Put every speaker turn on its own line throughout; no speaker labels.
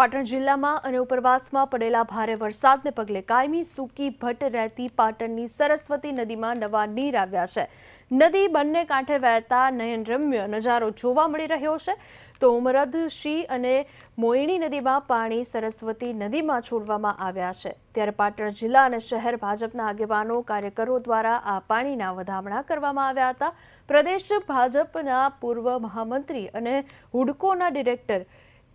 પાટણ જિલ્લામાં અને ઉપરવાસમાં પડેલા ભારે વરસાદને પગલે કાયમી સૂકી ભટ્ટ રહેતી પાટણની સરસ્વતી નદીમાં નવા નીર આવ્યા છે. નદી બંને કાંઠે વહેતા નયનરમ્ય નજારો જોવા મળી રહ્યો છે. તો ઉમરદ શી અને મોયણી નદીમાં પાણી સરસ્વતી નદીમાં છોડવામાં આવ્યા છે. ત્યારે પાટણ જિલ્લા અને શહેર ભાજપના આગેવાનો, કાર્યકરો દ્વારા આ પાણીના વધામણા કરવામાં આવ્યા હતા. પ્રદેશ ભાજપના પૂર્વ મહામંત્રી અને હુડકોના ડિરેક્ટર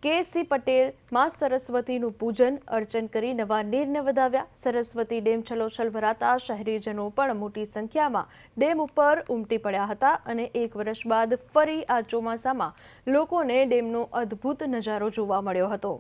કે સી પટેલ, માં સરસ્વતીનું પૂજન, અર્ચન કરી નવા નીરને વધાવ્યા. સરસ્વતી ડેમ છલોછલ ભરાતા શહેરીજનો પણ મોટી સંખ્યામાં ડેમ ઉપર ઉમટી પડ્યા હતા અને એક વર્ષ બાદ ફરી આ ચોમાસામાં લોકોને ડેમનો અદ્ભુત નજારો જોવા મળ્યો હતો.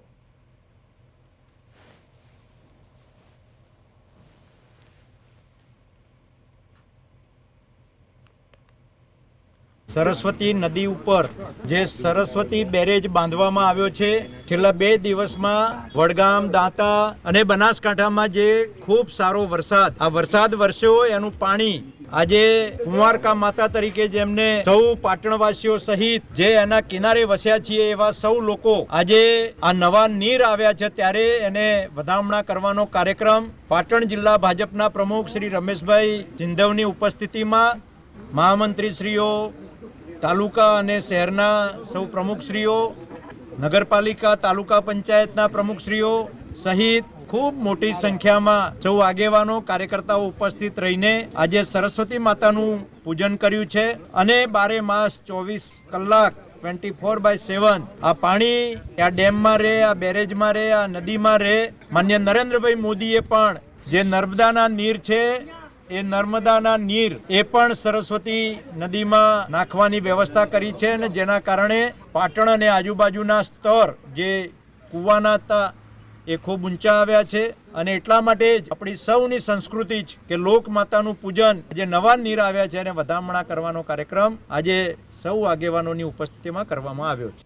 સરસ્વતી નદી ઉપર જે સરસ્વતી બેરેજ બાંધવામાં આવ્યો છે, છેલ્લા બે દિવસમાં વડગામ, દાંતા અને બનાસકાંઠામાં જે ખૂબ સારો વરસાદ, આ વરસાદ વરસ્યો એનું પાણી આજે કુંવારકા માતા તરીકે જેમને સૌ પાટણવાસીઓ સહિત જે એના કિનારે વસ્યા છીએ એવા સૌ લોકો આજે આ નવા નીર આવ્યા છે ત્યારે એને વધામણા કરવાનો કાર્યક્રમ પાટણ જિલ્લા ભાજપના પ્રમુખ શ્રી રમેશભાઈ સિંધવની ઉપસ્થિતિમાં મહામંત્રીશ્રીઓ તાલુકા અને શહેરના સૌ પ્રમુખશ્રીઓ નગરપાલિકા, તાલુકા પંચાયતના પ્રમુખશ્રીઓ સહિત ખૂબ મોટી સંખ્યામાં સૌ આગેવાનો, કાર્યકર્તાઓ ઉપસ્થિત રહીને આજે સરસ્વતી માતાનું પૂજન કર્યું છે અને બારે માસ ચોવીસ કલાક ટ્વેન્ટી ફોર બાય સેવન આ પાણી આ ડેમમાં રહે, આ બેરેજમાં રહે, આ નદીમાં રહે. માન્ય નરેન્દ્રભાઈ મોદીએ પણ જે નર્મદાના નીર છે એ નર્મદાના નીર એ પણ સરસ્વતી નદીમાં નાખવાની વ્યવસ્થા કરી છે અને જેના કારણે પાટણ અને આજુબાજુના સ્તર જે કૂવાના હતા એ ખૂબ ઊંચા આવ્યા છે. અને એટલા માટે જ આપણી સૌની સંસ્કૃતિ જ કે લોકમાતાનું પૂજન જે નવા નીર આવ્યા છે એને વધામણા કરવાનો કાર્યક્રમ આજે સૌ આગેવાનોની ઉપસ્થિતિમાં કરવામાં આવ્યો છે.